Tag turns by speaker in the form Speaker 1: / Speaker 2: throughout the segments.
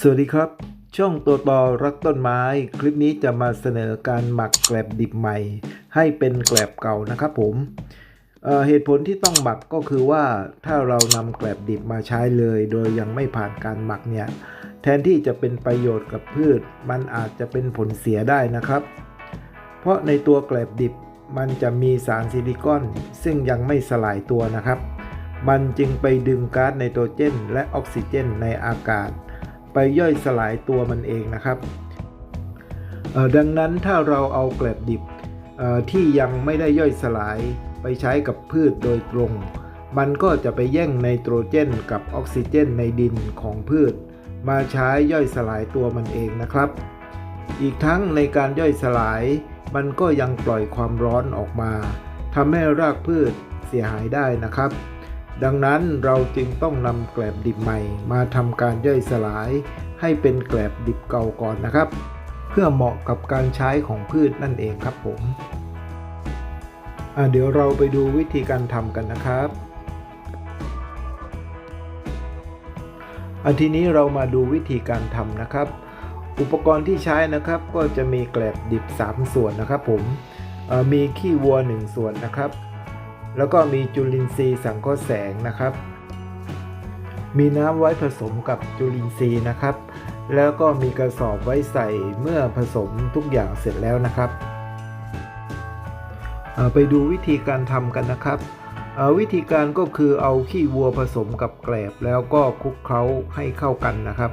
Speaker 1: สวัสดีครับ ช่องตัวตอรักต้นไม้ คลิปนี้จะมาเสนอการหมักแกลบดิบใหม่ ให้เป็นแกลบเก่านะครับผมเเหตุผลที่ต้องหมักก็คือว่าถ้าเรานำแกลบดิบมาใช้เลย โดยยังไม่ผ่านการหมักเนี่ยแทนที่จะเป็นประโยชน์กับพืช มันอาจจะเป็นผลเสียได้นะครับ เพราะในตัวแกลบดิบมันจะมีสารซิลิคอน ซึ่งยังไม่สลายตัวนะครับ มันจึงไปดึงก๊าซไนโตรเจน และออกซิเจนในอากาศ ไปย่อยสลายตัวมันเองนะครับเอ่อดังนั้นถ้าเราเอาแกลบดิบเอ่อที่ยังไม่ได้ย่อยสลายไปใช้กับพืชโดยตรง มันก็จะไปแย่งไนโตรเจนกับออกซิเจนในดินของพืช มาใช้ย่อยสลายตัวมันเองนะครับ อีกทั้งในการย่อยสลาย มันก็ยังปล่อยความร้อนออกมาทำให้รากพืชเสียหายได้นะครับ ดังนั้นเราจึงต้องนำแกลบดิบใหม่ มาทำการย่อยสลาย ให้เป็นแกลบดิบเก่าก่อนนะครับ เพื่อเหมาะกับการใช้ของพืชนั่นเองครับผมเดี๋ยวเราไปดูวิธีการทำกันนะครับอันทีนี้เรามาดูวิธีการทำนะครับ อุปกรณ์ที่ใช้นะครับ ก็จะมีแกลบดิบ 3 ส่วนนะครับผมมีขี้วัว 1 ส่วนนะครับ แล้วก็มีจุลินทรีย์สังเคราะห์แสงนะครับ มีน้ำไว้ผสมกับจุลินทรีย์นะครับ แล้วก็มีกระสอบไว้ใส่เมื่อผสมทุกอย่างเสร็จแล้วนะครับเอ่อไปดูวิธีการทำกันนะครับเอ่อวิธีการก็คือเอาขี้วัวผสมกับแกลบแล้วก็คลุกเคล้าให้เข้ากันนะครับ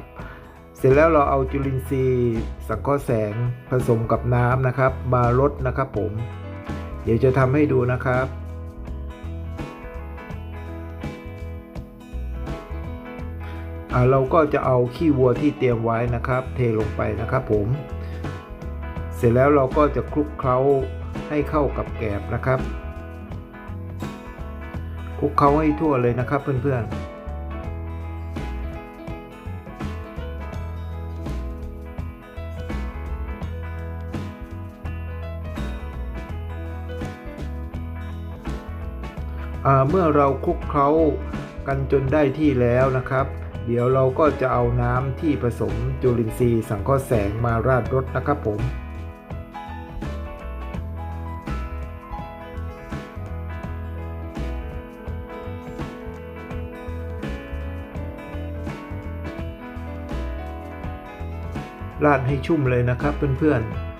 Speaker 1: เสร็จแล้วเราเอาจุลินทรีย์สังเคราะห์แสงผสมกับน้ำนะครับ มาลดนะครับผม เดี๋ยวจะทำให้ดูนะครับ เราก็จะเอาขี้วัวที่เตรียมไว้นะครับ เทลงไปนะครับผม เสร็จแล้วเราก็จะคลุกเคล้าให้เข้ากับแกบนะครับคลุกเคล้าให้ทั่วเลยนะครับเพื่อนๆเมื่อเราคลุกเคล้ากันจนได้ที่แล้วนะครับ เดี๋ยวเราก็จะเอาน้ำที่ผสมจุลินทรีย์สังเคราะห์แสงมาราดรดนะครับผม ราดให้ชุ่มเลยนะครับเพื่อนๆ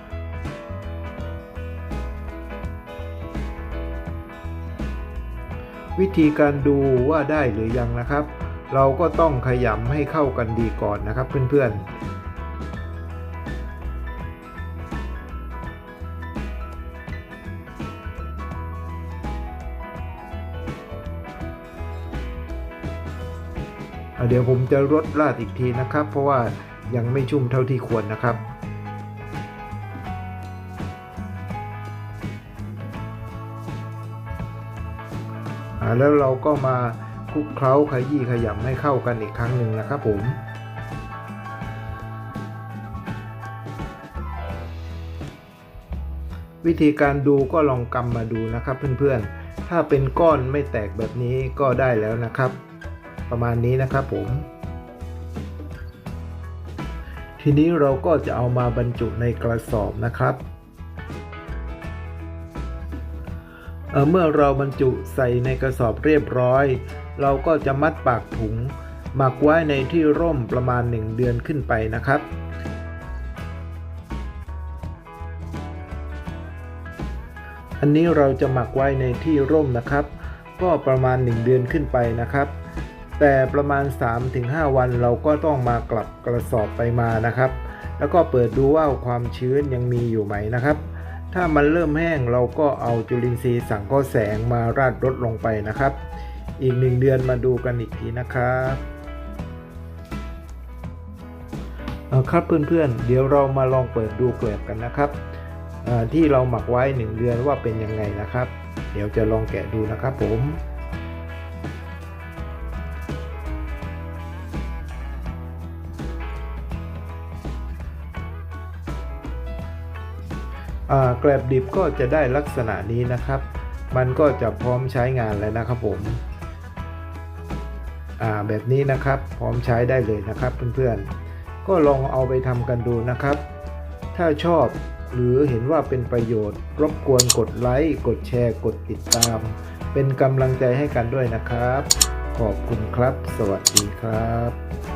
Speaker 1: วิธีการดูว่าได้หรือยังนะครับ เราก็ต้องขยำให้เข้ากันดีก่อนนะครับเพื่อนๆเดี๋ยวผมจะรดราดอีกทีนะครับ เพราะว่ายังไม่ชุ่มเท่าที่ควรนะครับ แล้วเราก็มา ลุกเคล้าขยี้ขยำให้เข้ากันอีกครั้งหนึ่งนะครับผม วิธีการดูก็ลองกำมาดูนะครับเพื่อนๆ ถ้าเป็นก้อนไม่แตกแบบนี้ก็ได้แล้วนะครับ ประมาณนี้นะครับผม ทีนี้เราก็จะเอามาบรรจุในกระสอบนะครับเเมื่อเราบรรจุใส่ในกระสอบเรียบร้อย เราก็จะมัดปากถุงหมักไว้ในที่ร่มประมาณ 1 เดือนขึ้นไปนะครับ อันนี้เราจะหมักไว้ในที่ร่มนะครับ ก็ประมาณ 1 เดือนขึ้นไปนะครับ แต่ประมาณ 3-5 วันเราก็ต้องมากลับกระสอบไปมานะครับ แล้วก็เปิดดูว่าความชื้นยังมีอยู่ไหมนะครับ ถ้ามันเริ่มแห้งเราก็เอาจุลินทรีย์สังเคราะห์แสงมาราดรดลงไปนะครับ อีกหนึ่งเดือนมาดูกันอีกทีนะครับครับเพื่อนๆ เดี๋ยวเรามาลองเปิดดูเกลือบกันนะครับ ที่เราหมักไว้ 1 เดือนว่าเป็นยังไงนะครับ เดี๋ยวจะลองแกะดูนะครับผมแกลบดิบก็จะได้ลักษณะนี้นะครับ มันก็จะพร้อมใช้งานแล้วนะครับผม แบบนี้นะครับ พร้อมใช้ได้เลยนะครับเพื่อนๆ ก็ลองเอาไปทำกันดูนะครับ ถ้าชอบหรือเห็นว่าเป็นประโยชน์ รบกวนกดไลค์กดแชร์ กดติดตาม เป็นกำลังใจให้กันด้วยนะครับ ขอบคุณครับ สวัสดีครับ